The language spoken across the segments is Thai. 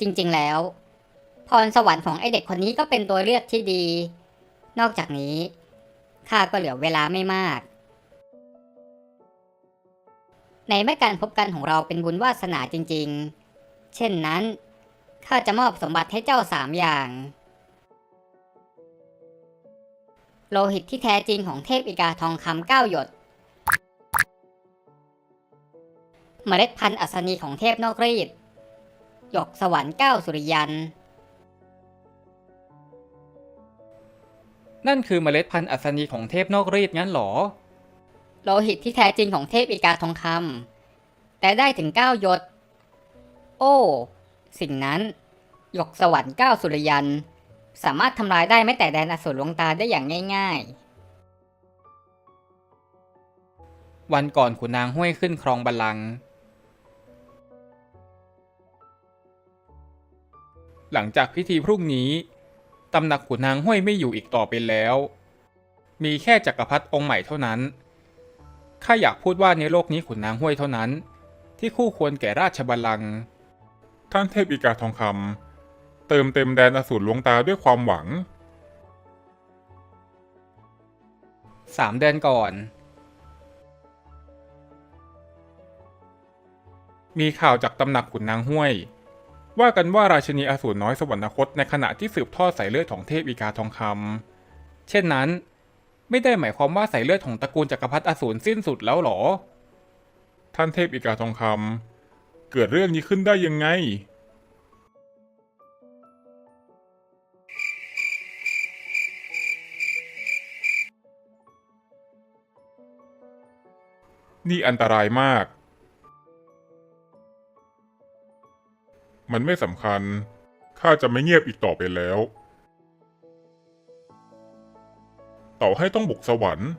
จริงๆแล้ว พรสวรรค์ของไอเด็กคนนี้ก็เป็นตัวเลือกที่ดี นอกจากนี้ข้าก็เหลือเวลาไม่มาก ในเมื่อการพบกันของเราเป็นบุญวาสนาจริงๆ เช่นนั้นข้าจะมอบสมบัติให้เจ้าสามอย่าง โลหิตที่แท้จริงของเทพอีกาทองคำเก้าหยด เมล็ดพันธุ์อัศนีของเทพนอกรีด หยกสวรรค์เก้าสุริยัน นั่นคือเมล็ดพันธุ์อัศนีของเทพนอกรีดงั้นเหรอ โลหิตที่แท้จริงของเทพอีกาทองคำแต่ได้ถึงเก้าหยดโอ้ สิ่งนั้นหยกสวรรค์เก้าสุริยัน สามารถทำลายได้ไม่แต่แดนอสูรลวงตาได้อย่างง่ายวันก่อนขุนนางห้วยขึ้นครองบัลลังก์ หลังจากพิธีพรุ่งนี้ ตำหนักขุนนางห้วยไม่อยู่อีกต่อไปแล้ว มีแค่จักรพรรดิองค์ใหม่เท่านั้น ข้าอยากพูดว่าในโลกนี้ขุนนางห้วยเท่านั้น ที่คู่ควรแก่ราชบัลลังก์ ท่านเทพอีกาทองคำเติมเต็มแดนอสูรหลวงตาด้วยความหวัง สามเดือนก่อน มีข่าวจากตำหนักขุนนางห้วย ว่ากันว่าราชินีอสูรน้อยสวรรคตในขณะที่สืบทอดสายเลือดของเทพอีกาทองคำเช่นนั้น ไม่ได้หมายความว่าสายเลือดของตระกูลจักรพรรดิอสูรสิ้นสุดแล้วหรอ ท่านเทพอีกาทองคำเกิดเรื่องนี้ขึ้นได้ยังไง นี่อันตรายมาก มันไม่สำคัญ ข้าจะไม่เงียบอีกต่อไปแล้ว ต่อให้ต้องบุกสวรรค์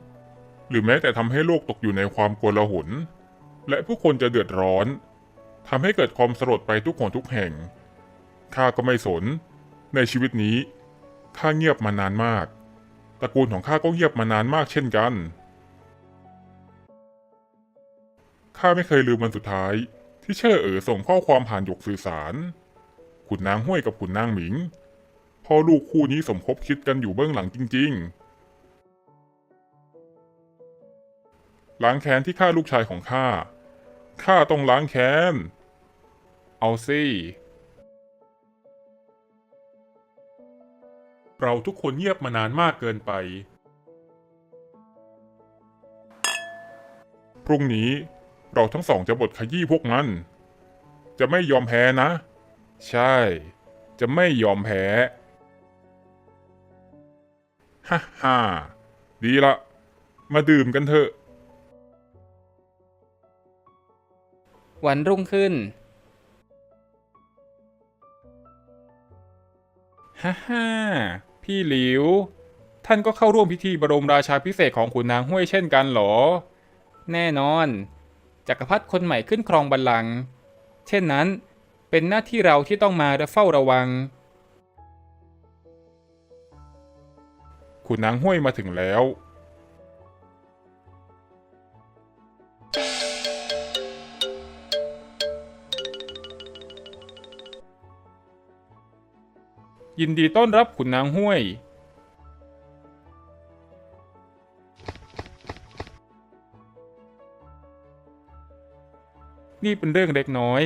หรือแม้แต่ทำให้โลกตกอยู่ในความโกลาหลและผู้คนจะเดือดร้อนทำให้เกิดความสลดไปทุกคนทุกแห่ง ข้าก็ไม่สน ในชีวิตนี้ ข้าเงียบมานานมาก ตระกูลของข้าก็เงียบมานานมากเช่นกัน ข้าไม่เคยลืมวันสุดท้าย ที่เช่อเอ๋อส่งข้อความผ่านหยกสื่อสาร ขุนนางห้วยกับขุนนางหมิง พ่อลูกคู่นี้สมคบคิดกันอยู่เบื้องหลังจริง ๆ ล้างแค้นที่ฆ่าลูกชายของข้า ข้าต้องล้างแค้น เอาสิเราทุกคนเงียบมานานมากเกินไป พรุ่งนี้ เราทั้งสองจะบทขยี้พวกมัน จะไม่ยอมแพ้นะ ใช่ จะไม่ยอมแพ้ฮ่าฮ่าดีละ มาดื่มกันเถอะ วันรุ่งขึ้นฮ่าฮ่าพี่หลิว ท่านก็เข้าร่วมพิธีบรมราชาพิเศษกของขุนนางห้วยเช่นกันเหรอ แน่นอน จักรพรรดิคนใหม่ขึ้นครองบัลลังก์เช่นนั้น เป็นหน้าที่เราที่ต้องมาและเฝ้าระวัง ขุนนางห้วยมาถึงแล้ว ยินดีต้อนรับขุนนางห้วย นี่เป็นเรื่องเล็กน้อย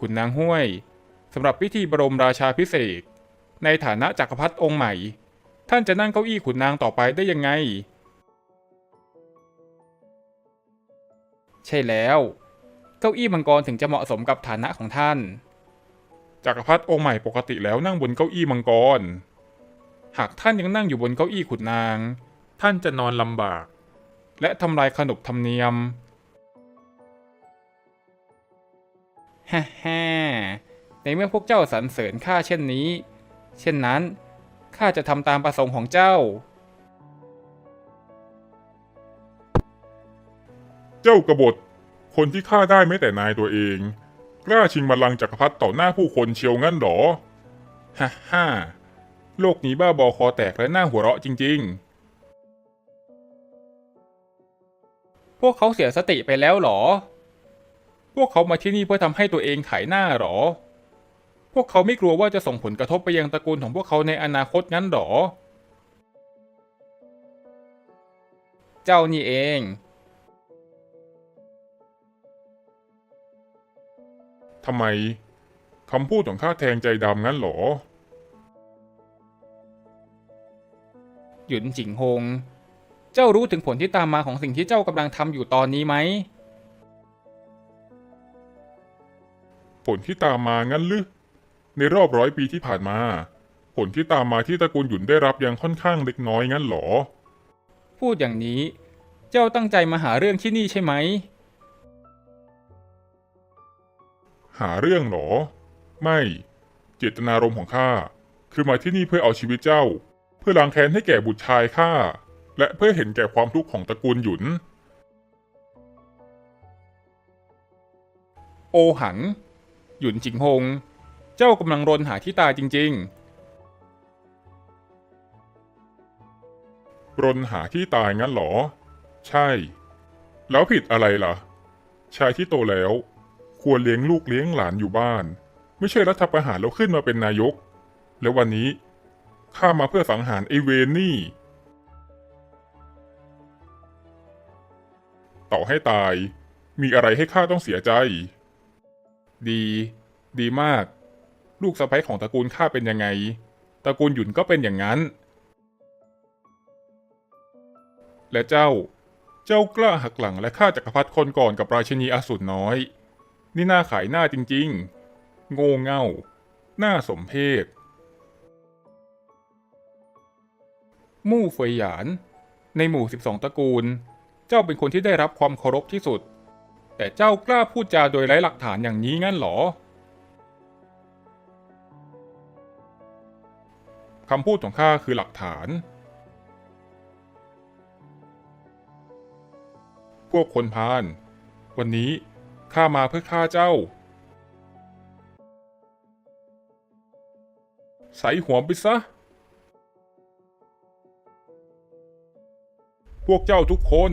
ขุนนางห้วยสำหรับพิธีบรมราชาพิเศษ ในฐานะจักรพรรดิองค์ใหม่ ท่านจะนั่งเก้าอี้ขุนนางต่อไปได้ยังไง ใช่แล้ว เก้าอี้มังกรถึงจะเหมาะสมกับฐานะของท่าน จักรพรรดิองค์ใหม่ปกติแล้วนั่งบนเก้าอี้มังกร หากท่านยังนั่งอยู่บนเก้าอี้ขุนนาง ท่านจะนอนลำบาก และทำลายขนบธรรมเนียม ฮ่าฮ่าในเมื่อพวกเจ้าสรรเสริญข้าเช่นนี้ เช่นนั้นข้าจะทำตามประสงค์ของเจ้า เจ้ากบฏ คนที่ฆ่าได้ไม่แต่นายตัวเอง กล้าชิงบัลลังก์จักรพรรดิต่อหน้าผู้คนเชียวงั้นเหรอฮ่าฮ่าโลกนี้บ้าบอคอแตกและน่าหัวเราะจริง ๆ พวกเขาเสียสติไปแล้วเหรอพ วกเขามาที่นี่เพื่อทำให้ตัวเองขายหน้าเหรอ พวกเขาไม่กลัวว่าจะส่งผลกระทบไปยังตระกูลของพวกเขาในอนาคตงั้นหรอ เจ้านี่เอง ทำไมคำพูดของข้าแทงใจดำงั้นเหรอ หยุนจิงฮง เจ้ารู้ถึงผลที่ตามมาของสิ่งที่เจ้ากำลังทำอยู่ตอนนี้ไหม ผลที่ตามมางั้นหรือในรอบร้อยปีที่ผ่านมา ผลที่ตามมาที่ตระกูลหยุนได้รับยังค่อนข้างเล็กน้อยงั้นเหรอ พูดอย่างนี้ เจ้าตั้งใจมาหาเรื่องที่นี่ใช่ไหม หาเรื่องเหรอ ไม่ เจตนารมณ์ของข้าคือมาที่นี่เพื่อเอาชีวิตเจ้า เพื่อล้างแค้นให้แก่บุตรชายข้าและเพื่อเห็นแก่ความทุกข์ของตระกูลหยุน โอหัง หยุนจิงฮงเจ้ากำลังรนหาที่ตายจริง ๆ รนหาที่ตายงั้นเหรอ ใช่ แล้วผิดอะไรล่ะ ชายที่โตแล้ว ควรเลี้ยงลูกเลี้ยงหลานอยู่บ้าน ไม่ใช่รัฐประหารแล้วขึ้นมาเป็นนายก แล้ววันนี้ข้ามาเพื่อสังหารไอเวนนี่ ต่อให้ตาย มีอะไรให้ข้าต้องเสียใจ ดี ดีมาก ลูกสะใภ้ของตระกูลข้าเป็นยังไง ตระกูลหยุนก็เป็นอย่างนั้น และเจ้า เจ้ากล้าหักหลังและฆ่าจักรพรรดิคนก่อนกับราชินีอสูรน้อย นี่น่าขายหน้าจริง ๆ โง่เง่าน่าสมเพชมู่เฟยหยาน ในหมู่ 12 ตระกูล เจ้าเป็นคนที่ได้รับความเคารพที่สุด แต่เจ้ากล้าพูดจาโดยไร้หลักฐานอย่างนี้งั้นหรอคำพูดของข้าคือหลักฐาน พวกคนพาลวันนี้ข้ามาเพื่อฆ่าเจ้า ใส่หัวไปซะ พวกเจ้าทุกคน